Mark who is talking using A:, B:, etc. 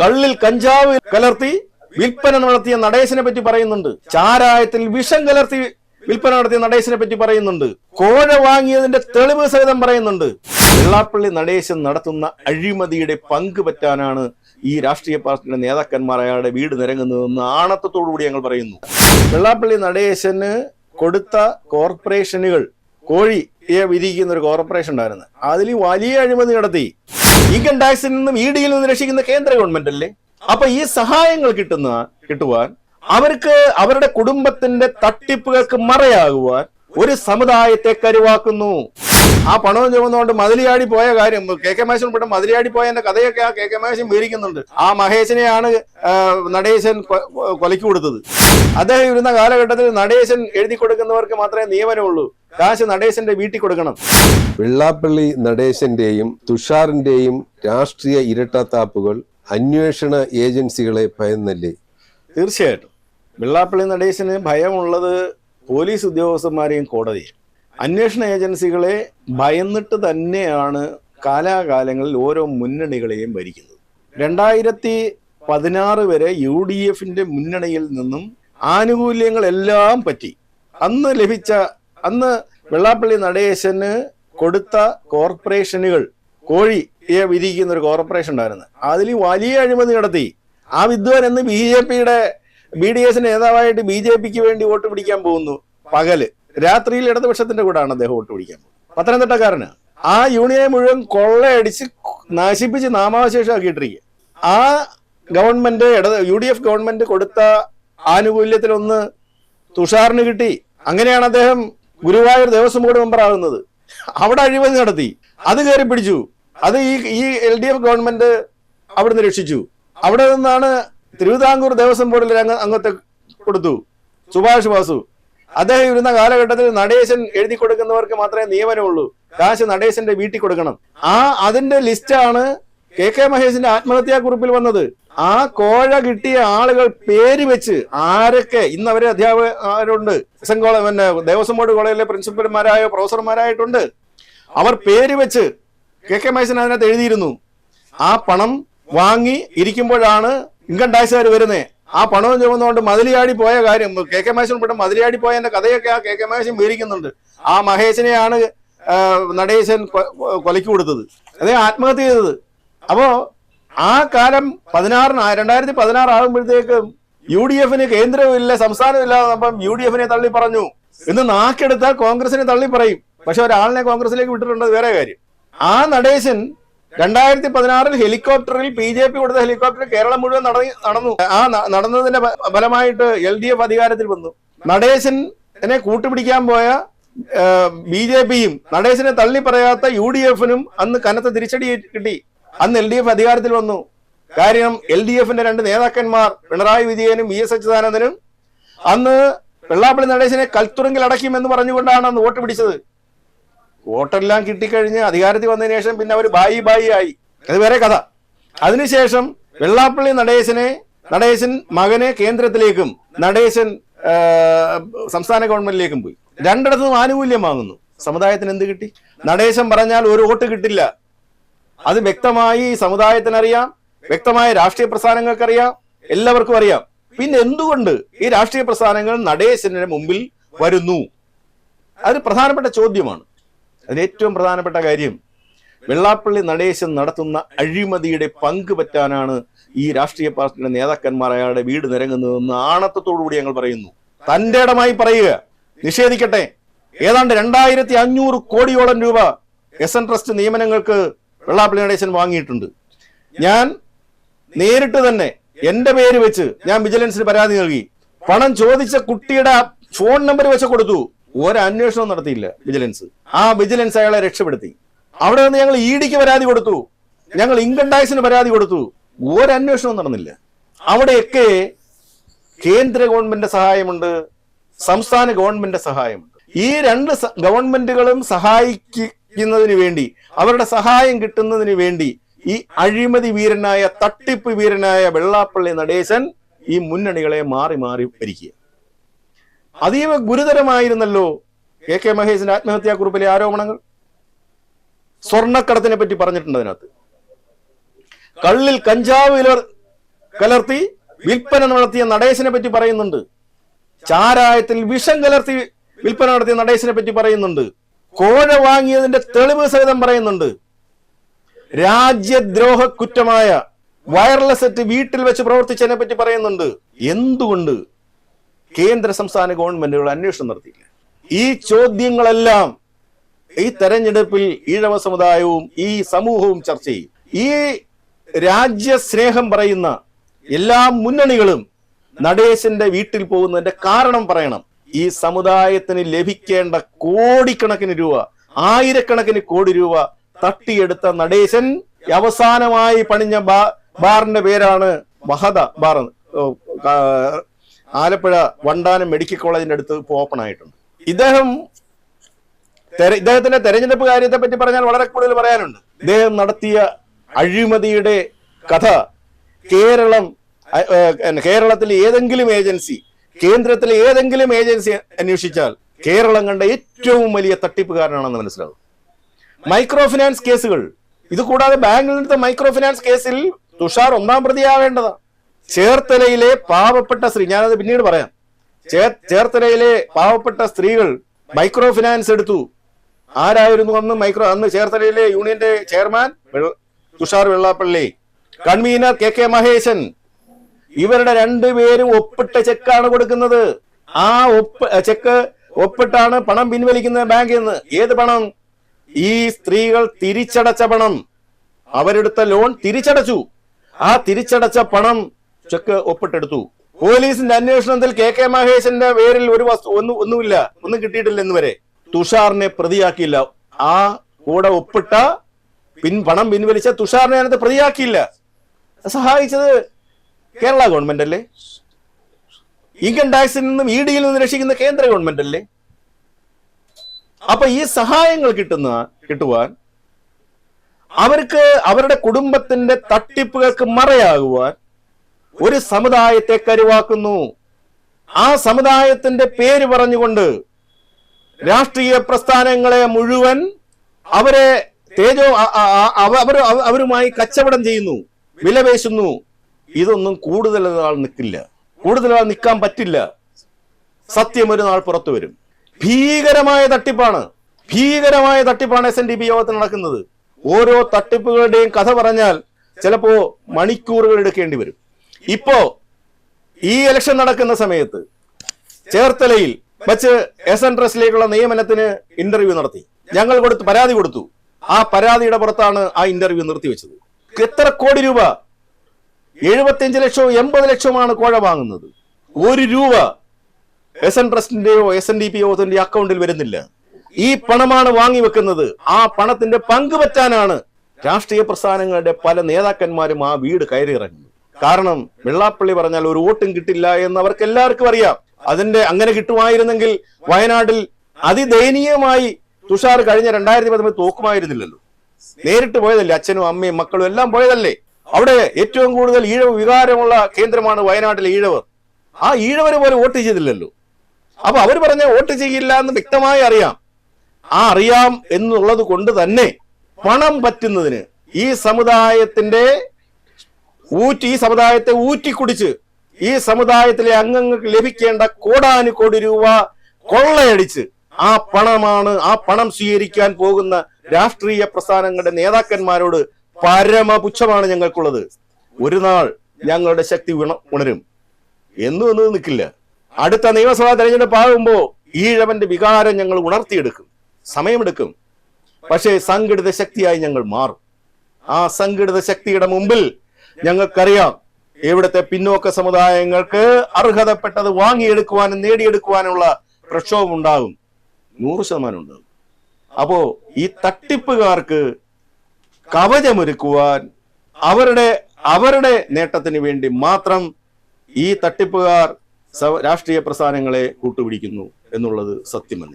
A: കള്ളിൽ കഞ്ചാവ് കലർത്തി വിൽപ്പന നടത്തിയ നടേശനെ പറ്റി പറയുന്നുണ്ട്. ചാരായത്തിൽ വിഷം കലർത്തി വിൽപ്പന നടത്തിയ നടേശനെ പറ്റി പറയുന്നുണ്ട്. കോഴ വാങ്ങിയതിന്റെ തെളിവ് സഹിതം പറയുന്നുണ്ട്. വെള്ളാപ്പള്ളി നടേശൻ നടത്തുന്ന അഴിമതിയുടെ പങ്ക് പറ്റാനാണ് ഈ രാഷ്ട്രീയ പാർട്ടിയുടെ നേതാക്കന്മാർ അയാളുടെ വീട് നിരങ്ങുന്നതെന്ന് ആണത്തത്തോടുകൂടി ഞങ്ങൾ പറയുന്നു. വെള്ളാപ്പള്ളി നടേശന് കൊടുത്ത കോർപ്പറേഷനുകൾ കോഴിയെ വിരിക്കുന്ന ഒരു കോർപ്പറേഷൻ ഉണ്ടായിരുന്നു. അതിൽ വലിയ അഴിമതി നടത്തി. ഇൻകം ടാക്സിൽ നിന്നും ഇ ഡിയിൽ നിന്നും രക്ഷിക്കുന്ന കേന്ദ്ര ഗവൺമെന്റ് അല്ലേ? അപ്പൊ ഈ സഹായങ്ങൾ കിട്ടുന്ന കിട്ടുവാൻ അവർക്ക് അവരുടെ കുടുംബത്തിന്റെ തട്ടിപ്പുകൾക്ക് മറയാകുവാൻ ഒരു സമുദായത്തെ കരുവാക്കുന്നു. ആ പണവും ചുമന്നുകൊണ്ട് മതിലിയാടി പോയ കാര്യം കെ കെ മഹേശൻ പെട്ട മതിലിയാടി പോയതിന്റെ കഥയൊക്കെ ആ കെ കെ മഹേശൻ വിവരിക്കുന്നുണ്ട്. ആ മഹേശനെയാണ് നടേശൻ കൊലയ്ക്ക് കൊടുത്തത്. അദ്ദേഹം ഇരുന്ന കാലഘട്ടത്തിൽ നടേശൻ എഴുതി കൊടുക്കുന്നവർക്ക് മാത്രമേ നിയമനമുള്ളൂ കാശ് നടേശന്റെ വീട്ടിൽ കൊടുക്കണം.
B: വെള്ളാപ്പള്ളി നടേശന്റെയും തുഷാറിന്റെയും രാഷ്ട്രീയ ഇരട്ടത്താപ്പുകൾ അന്വേഷണ ഏജൻസികളെ ഭയന്നല്ലേ?
A: തീർച്ചയായിട്ടും. വെള്ളാപ്പള്ളി നടേശന് ഭയമുള്ളത് പോലീസ് ഉദ്യോഗസ്ഥന്മാരെയും കോടതിയും. അന്വേഷണ ഏജൻസികളെ ഭയന്നിട്ട് തന്നെയാണ് കാലാകാലങ്ങളിൽ ഓരോ മുന്നണികളെയും ഭരിക്കുന്നത്. രണ്ടായിരത്തി പതിനാറ് വരെ യു ഡി എഫിന്റെ മുന്നണിയിൽ നിന്നും ആനുകൂല്യങ്ങളെല്ലാം പറ്റി. അന്ന് ലഭിച്ച അന്ന് വെള്ളാപ്പള്ളി നടേശന് കൊടുത്ത കോർപ്പറേഷനുകൾ കോഴിയെ വിരിക്കുന്ന ഒരു കോർപ്പറേഷൻ ഉണ്ടായിരുന്നു. അതിൽ വലിയ അഴിമതി നടത്തി. ആ വിദ്വാൻ എന്ന് ബി ജെ പിയുടെ ബി ഡി എസ് നേതാവായിട്ട് ബി ജെ പിക്ക് വേണ്ടി വോട്ട് പിടിക്കാൻ പോകുന്നു. പകൽ. രാത്രിയിൽ ഇടതുപക്ഷത്തിന്റെ കൂടാണ് അദ്ദേഹം വോട്ട് പിടിക്കാൻ പോകുന്നത്. പത്തനംതിട്ടക്കാരന്. ആ യൂണിയനെ മുഴുവൻ കൊള്ളയടിച്ച് നശിപ്പിച്ച് നാമാവശേഷമാക്കിയിട്ടിരിക്കുക ആ ഗവൺമെന്റ് ഇടത് യു ഡി എഫ് ഗവൺമെന്റ് കൊടുത്ത ആനുകൂല്യത്തിലൊന്ന് തുഷാറിന് കിട്ടി. അങ്ങനെയാണ് അദ്ദേഹം ഗുരുവായൂർ ദേവസ്വം ബോർഡ് മെമ്പർ ആകുന്നത്. അവിടെ അഴിമതി നടത്തി. അത് കയറി പിടിച്ചു. അത് ഈ ഈ എൽ ഡി എഫ് ഗവൺമെന്റ് അവിടുന്ന് രക്ഷിച്ചു. അവിടെ നിന്നാണ് തിരുവിതാംകൂർ ദേവസ്വം ബോർഡിൽ അംഗ അംഗത്തെ കൊടുത്തു. സുഭാഷ് ബാസു. അദ്ദേഹം ഇരുന്ന കാലഘട്ടത്തിൽ നടേശൻ എഴുതി കൊടുക്കുന്നവർക്ക് മാത്രമേ നിയമനമുള്ളൂ. കാശ് നടേശന്റെ വീട്ടിൽ കൊടുക്കണം. ആ അതിന്റെ ലിസ്റ്റാണ് കെ കെ മഹേഷിന്റെ ആത്മഹത്യാ കുറിപ്പിൽ വന്നത്. ആ കോഴ കിട്ടിയ ആളുകൾ പേര് വെച്ച് ആരൊക്കെ ഇന്ന് അവരെ അധ്യാപകരുണ്ട്? എസ് പിന്നെ ദേവസ്വം ബോർഡ് കോളേജിലെ പ്രിൻസിപ്പൽമാരായോ പ്രൊഫസർമാരായിട്ടുണ്ട്. അവർ പേര് വെച്ച് കെ കെ മൈസൻ അതിനകത്ത് എഴുതിയിരുന്നു. ആ പണം വാങ്ങി ഇരിക്കുമ്പോഴാണ് ഇൻകം ടാക്സുകാർ വരുന്നത് ആ പണവും ചുമന്നുകൊണ്ട് മതിലിയാടി പോയ കാര്യം കെ കെ മഹേശൻ പെട്ട മതിലിയാടി പോയതിന്റെ കഥയൊക്കെ ആ കെ കെ മഹേശൻ വിവരിക്കുന്നുണ്ട്. ആ മഹേശനെയാണ് നടേശൻ കൊലക്കി കൊടുത്തത്. അതേ ആത്മഹത്യ ചെയ്തത്. അപ്പോ ആ കാലം പതിനാറിന് രണ്ടായിരത്തി പതിനാറ് ആകുമ്പോഴത്തേക്കും യു ഡി എഫിന് കേന്ദ്രമില്ല സംസ്ഥാനമില്ല അപ്പം യു ഡി എഫിനെ തള്ളി പറഞ്ഞു. ഇന്ന് നാക്കെടുത്താൽ കോൺഗ്രസിനെ തള്ളി പറയും. പക്ഷെ ഒരാളിനെ കോൺഗ്രസിലേക്ക് വിട്ടിട്ടുണ്ട് വേറെ കാര്യം. ആ നടേശൻ രണ്ടായിരത്തി പതിനാറിൽ ഹെലികോപ്റ്ററിൽ ബി ജെ പി കൊടുത്ത ഹെലികോപ്റ്ററിൽ കേരളം മുഴുവൻ നട- നടന്നു. ആ നടന്നതിന്റെ ഫലമായിട്ട് എൽ ഡി എഫ് അധികാരത്തിൽ വന്നു. നടേശനെ കൂട്ടുപിടിക്കാൻ പോയ ബി ജെ പിയും നടേശനെ തള്ളി പറയാത്ത യു ഡി എഫിനും അന്ന് കനത്ത തിരിച്ചടി കിട്ടി. അന്ന് എൽ ഡി എഫ് അധികാരത്തിൽ വന്നു. കാര്യം എൽ ഡി എഫിന്റെ രണ്ട് നേതാക്കന്മാർ പിണറായി വിജയനും വി എസ് അച്യുതാനന്ദനും അന്ന് വെള്ളാപ്പള്ളി നടേശനെ കൽത്തുറങ്കിൽ അടയ്ക്കും എന്ന് പറഞ്ഞുകൊണ്ടാണ് അന്ന് വോട്ട് പിടിച്ചത്. വോട്ടെല്ലാം കിട്ടിക്കഴിഞ്ഞ് അധികാരത്തിൽ വന്നതിന് ശേഷം പിന്നെ അവർ ബായി ബായി ആയി. അത് വേറെ കഥ. അതിനുശേഷം വെള്ളാപ്പള്ളി നടേശനെ നടേശൻ മകനെ കേന്ദ്രത്തിലേക്കും നടേശൻ സംസ്ഥാന ഗവൺമെന്റിലേക്കും പോയി. രണ്ടിടത്തും ആനുകൂല്യം വാങ്ങുന്നു. സമുദായത്തിന് എന്ത് കിട്ടി? നടേശൻ പറഞ്ഞാൽ ഒരു വോട്ട് കിട്ടില്ല. അത് വ്യക്തമായി സമുദായത്തിനറിയാം വ്യക്തമായ രാഷ്ട്രീയ പ്രസ്ഥാനങ്ങൾക്കറിയാം എല്ലാവർക്കും അറിയാം. പിന്നെ എന്തുകൊണ്ട് ഈ രാഷ്ട്രീയ പ്രസ്ഥാനങ്ങൾ നടേശന്റെ മുമ്പിൽ വരുന്നു? അത് പ്രധാനപ്പെട്ട ചോദ്യമാണ്. അതിന് ഏറ്റവും പ്രധാനപ്പെട്ട കാര്യം വെള്ളാപ്പള്ളി നടേശൻ നടത്തുന്ന അഴിമതിയുടെ പങ്ക് പറ്റാനാണ് ഈ രാഷ്ട്രീയ പാർട്ടിയുടെ നേതാക്കന്മാർ അയാളുടെ വീട് നിരങ്ങുന്നതെന്ന് ആണത്തത്തോടുകൂടി ഞങ്ങൾ പറയുന്നു. തന്റെ ഇടമായി പറയുക. നിഷേധിക്കട്ടെ. ഏതാണ്ട് രണ്ടായിരത്തി അഞ്ഞൂറ് കോടിയോളം രൂപ എസ് എൻ ട്രസ്റ്റ് നിയമനങ്ങൾക്ക് വെള്ളാപ്പള്ളി നടേശൻ വാങ്ങിയിട്ടുണ്ട്. ഞാൻ നേരിട്ട് തന്നെ എന്റെ പേര് വെച്ച് ഞാൻ വിജിലൻസിന് പരാതി നൽകി. പണം ചോദിച്ച കുട്ടിയുടെ ഫോൺ നമ്പർ വെച്ച് കൊടുത്തു. ഒരന്വേഷണം നടത്തിയില്ല വിജിലൻസ്. ആ വിജിലൻസ് അയാളെ രക്ഷപ്പെടുത്തി. അവിടെ നിന്ന് ഞങ്ങൾ ഇ ഡിക്ക് പരാതി കൊടുത്തു. ഞങ്ങൾ ഇൻകം ടാക്സിന് പരാതി കൊടുത്തു. ഒരന്വേഷണവും നടന്നില്ല. അവിടെയൊക്കെ കേന്ദ്ര ഗവൺമെന്റ് സഹായമുണ്ട് സംസ്ഥാന ഗവൺമെന്റ് സഹായമുണ്ട്. ഈ രണ്ട് ഗവൺമെന്റുകളും ഗവൺമെന്റുകളും സഹായിക്കുന്നതിന് വേണ്ടി അവരുടെ സഹായം കിട്ടുന്നതിന് വേണ്ടി ഈ അഴിമതി വീരനായ തട്ടിപ്പ് വീരനായ വെള്ളാപ്പള്ളി നടേശൻ ഈ മുന്നണികളെ മാറി മാറി ഭരിക്കുക അതീവ ഗുരുതരമായിരുന്നല്ലോ കെ കെ മഹേഷിന്റെ ആത്മഹത്യാ കുറിപ്പിലെ ആരോപണങ്ങൾ. സ്വർണക്കടത്തിനെ പറ്റി പറഞ്ഞിട്ടുണ്ട് അതിനകത്ത്. കള്ളിൽ കഞ്ചാവ് കലർത്തി വിൽപ്പന നടത്തിയ നടേശനെ പറ്റി പറയുന്നുണ്ട്. ചാരായത്തിൽ വിഷം കലർത്തി വിൽപ്പന നടത്തിയ നടേശനെ പറ്റി പറയുന്നുണ്ട്. കോഴ വാങ്ങിയതിന്റെ തെളിവ് സഹിതം പറയുന്നുണ്ട്. രാജ്യദ്രോഹ കുറ്റമായ വയർലെസ് സെറ്റ് വീട്ടിൽ വെച്ച് പ്രവർത്തിച്ചതിനെ പറ്റി പറയുന്നുണ്ട്. എന്തുകൊണ്ട് കേന്ദ്ര സംസ്ഥാന ഗവൺമെന്റുകൾ അന്വേഷണം നടത്തിയില്ല? ഈ ചോദ്യങ്ങളെല്ലാം ഈ തെരഞ്ഞെടുപ്പിൽ ഈഴവ സമുദായവും ഈ സമൂഹവും ചർച്ച ചെയ്യും. ഈ രാജ്യസ്നേഹം പറയുന്ന എല്ലാ മുന്നണികളും നടേശന്റെ വീട്ടിൽ പോകുന്നതിന്റെ കാരണം പറയണം. ഈ സമുദായത്തിന് ലഭിക്കേണ്ട കോടിക്കണക്കിന് രൂപ ആയിരക്കണക്കിന് കോടി രൂപ തട്ടിയെടുത്ത നടേശൻ അവസാനമായി പണിഞ്ഞ ബാറിന്റെ പേരാണ് മഹദ ബാർ ആലപ്പുഴ വണ്ടാനം മെഡിക്കൽ കോളേജിന്റെ അടുത്ത് ഇപ്പോൾ ഓപ്പൺ ആയിട്ടുണ്ട്. ഇദ്ദേഹം ഇദ്ദേഹത്തിന്റെ തെരഞ്ഞെടുപ്പ് കാര്യത്തെ പറ്റി പറഞ്ഞാൽ വളരെ കൂടുതൽ പറയാനുണ്ട്. ഇദ്ദേഹം നടത്തിയ അഴിമതിയുടെ കഥ കേരളം കേരളത്തിലെ ഏതെങ്കിലും ഏജൻസി കേന്ദ്രത്തിലെ ഏതെങ്കിലും ഏജൻസി അന്വേഷിച്ചാൽ കേരളം കണ്ട ഏറ്റവും വലിയ തട്ടിപ്പുകാരനാണെന്ന് മനസ്സിലാവും. മൈക്രോ ഫിനാൻസ് കേസുകൾ. ഇത് കൂടാതെ ബാങ്കിൽ നിന്നെടുത്ത മൈക്രോ ഫിനാൻസ് കേസിൽ തുഷാർ ഒന്നാം പ്രതിയാവേണ്ടതാ ചേർത്തലയിലെ പാവപ്പെട്ട സ്ത്രീ ഞാനത് പിന്നീട് പറയാം. ചേർത്തലയിലെ പാവപ്പെട്ട സ്ത്രീകൾ മൈക്രോ ഫിനാൻസ് എടുത്തു. ആരായിരുന്നു അന്ന് മൈക്രോ അന്ന് ചേർത്തലയിലെ യൂണിയന്റെ chairman? Thushar Vellappally. Convener K K Maheshan. ഇവരുടെ രണ്ടുപേരും ഒപ്പിട്ട ചെക്കാണ് കൊടുക്കുന്നത്. ആ ഒപ്പ് ചെക്ക് ഒപ്പിട്ടാണ് പണം പിൻവലിക്കുന്നത് ബാങ്കിൽ നിന്ന്. ഏത് പണം? ഈ സ്ത്രീകൾ തിരിച്ചടച്ച പണം. അവരെടുത്ത ലോൺ തിരിച്ചടച്ചു. ആ തിരിച്ചടച്ച പണം ചെക്ക് ഒപ്പിട്ടെടുത്തു. പോലീസിന്റെ അന്വേഷണത്തിൽ കെ കെ മഹേഷിന്റെ പേരിൽ ഒരു വസ്തു ഒന്നും ഒന്നുമില്ല. ഒന്നും കിട്ടിയിട്ടില്ല ഇന്ന് വരെ. തുഷാറിനെ പ്രതിയാക്കിയില്ല. ആ കൂടെ ഒപ്പിട്ട പിൻ പണം പിൻവലിച്ച തുഷാറിനെ അതിനകത്ത് പ്രതിയാക്കിയില്ല. സഹായിച്ചത് കേരള ഗവൺമെന്റ് അല്ലേ? ഇൻകം ടാക്സിൽ നിന്നും ഇ ഡിയിൽ നിന്നും രക്ഷിക്കുന്ന കേന്ദ്ര ഗവൺമെന്റ് അല്ലേ? അപ്പൊ ഈ സഹായങ്ങൾ കിട്ടുന്ന കിട്ടുവാൻ അവർക്ക് അവരുടെ കുടുംബത്തിന്റെ തട്ടിപ്പുകൾക്ക് മറയാകുവാൻ ഒരു സമുദായത്തെ കരുവാക്കുന്നു. ആ സമുദായത്തിന്റെ പേര് പറഞ്ഞുകൊണ്ട് രാഷ്ട്രീയ പ്രസ്ഥാനങ്ങളെ മുഴുവൻ അവരെ തേജോ അവരുമായി കച്ചവടം ചെയ്യുന്നു വിലപേശുന്നു. ഇതൊന്നും കൂടുതൽ നാൾ നിൽക്കില്ല. കൂടുതൽ നാൾ നിൽക്കാൻ പറ്റില്ല. സത്യം ഒരു നാൾ പുറത്തു വരും. ഭീകരമായ തട്ടിപ്പാണ്. ഭീകരമായ തട്ടിപ്പാണ് എസ് എൻ ഡി പി യോഗത്തിൽ നടക്കുന്നത്. ഓരോ തട്ടിപ്പുകളുടെയും കഥ പറഞ്ഞാൽ ചിലപ്പോ മണിക്കൂറുകൾ എടുക്കേണ്ടി വരും. ഇപ്പോ ഈ ഇലക്ഷൻ നടക്കുന്ന സമയത്ത് ചേർത്തലയിൽ വെച്ച് എസ് എൻ ട്രസ്റ്റിലേക്കുള്ള നിയമനത്തിന് ഇന്റർവ്യൂ നടത്തി. ഞങ്ങൾ കൊടുത്ത് പരാതി കൊടുത്തു. ആ പരാതിയുടെ പുറത്താണ് ആ ഇന്റർവ്യൂ നിർത്തിവെച്ചത്. എത്ര കോടി രൂപ എഴുപത്തിയഞ്ച് ലക്ഷവും എൺപത് ലക്ഷവുമാണ് കോഴ വാങ്ങുന്നത്. ഒരു രൂപ എസ് എൻ ട്രസ്റ്റിന്റെയോ എസ് എൻ ഡി പി യോഗത്തിന്റെ അക്കൗണ്ടിൽ വരുന്നില്ല. ഈ പണമാണ് വാങ്ങി വെക്കുന്നത്. ആ പണത്തിന്റെ പങ്ക് പറ്റാനാണ് രാഷ്ട്രീയ പ്രസ്ഥാനങ്ങളുടെ പല നേതാക്കന്മാരും ആ വീട് കയറി ഇറങ്ങി കാരണം വെള്ളാപ്പള്ളി പറഞ്ഞാൽ ഒരു വോട്ടും കിട്ടില്ല എന്ന് അവർക്ക് എല്ലാവർക്കും അറിയാം. അതിന്റെ അങ്ങനെ കിട്ടുമായിരുന്നെങ്കിൽ വയനാട്ടിൽ അതിദയനീയമായി തുഷാർ കഴിഞ്ഞ രണ്ടായിരത്തി പത്തൊമ്പത് തോക്കുമായിരുന്നില്ലല്ലോ. നേരിട്ട് പോയതല്ലേ അച്ഛനും അമ്മയും മക്കളും എല്ലാം പോയതല്ലേ? അവിടെ ഏറ്റവും കൂടുതൽ ഈഴവ് വികാരമുള്ള കേന്ദ്രമാണ് വയനാട്ടിലെ ഈഴവർ. ആ ഈഴവര് പോലും വോട്ട് ചെയ്തില്ലല്ലോ. അപ്പൊ അവർ പറഞ്ഞ വോട്ട് ചെയ്യില്ല എന്ന് വ്യക്തമായി അറിയാം. ആ അറിയാം എന്നുള്ളത് കൊണ്ട് തന്നെ പണം പറ്റുന്നതിന് ഈ സമുദായത്തിന്റെ ഊറ്റി ഈ സമുദായത്തെ ഊറ്റിക്കുടിച്ച് ഈ സമുദായത്തിലെ അംഗങ്ങൾക്ക് ലഭിക്കേണ്ട കോടാനുകോടി രൂപ കൊള്ളയടിച്ച് ആ പണമാണ് ആ പണം സ്വീകരിക്കാൻ പോകുന്ന രാഷ്ട്രീയ പ്രസ്ഥാനങ്ങളുടെ നേതാക്കന്മാരോട് പരമപുച്ഛമാണ് ഞങ്ങൾക്കുള്ളത്. ഒരു നാൾ ഞങ്ങളുടെ ശക്തി ഉണ- ഉണരും. എന്നും എന്നത് നിൽക്കില്ല. അടുത്ത നിയമസഭാ തെരഞ്ഞെടുപ്പ് ആകുമ്പോ ഈഴവന്റെ വികാരം ഞങ്ങൾ ഉണർത്തിയെടുക്കും. സമയമെടുക്കും. പക്ഷേ സംഘടിത ശക്തിയായി ഞങ്ങൾ മാറും. ആ സംഘടിത ശക്തിയുടെ മുമ്പിൽ ഞങ്ങൾക്കറിയാം ഇവിടുത്തെ പിന്നോക്ക സമുദായങ്ങൾക്ക് അർഹതപ്പെട്ടത് വാങ്ങിയെടുക്കുവാനും നേടിയെടുക്കുവാനുള്ള പ്രക്ഷോഭം ഉണ്ടാകും. നൂറ് ശതമാനം ഉണ്ടാകും. അപ്പോ ഈ തട്ടിപ്പുകാർക്ക് കവചമൊരുക്കുവാൻ അവരുടെ അവരുടെ നേട്ടത്തിന് വേണ്ടി മാത്രം ഈ തട്ടിപ്പുകാർ രാഷ്ട്രീയ പ്രസ്ഥാനങ്ങളെ കൂട്ടുപിടിക്കുന്നു എന്നുള്ളത് സത്യമല്ല.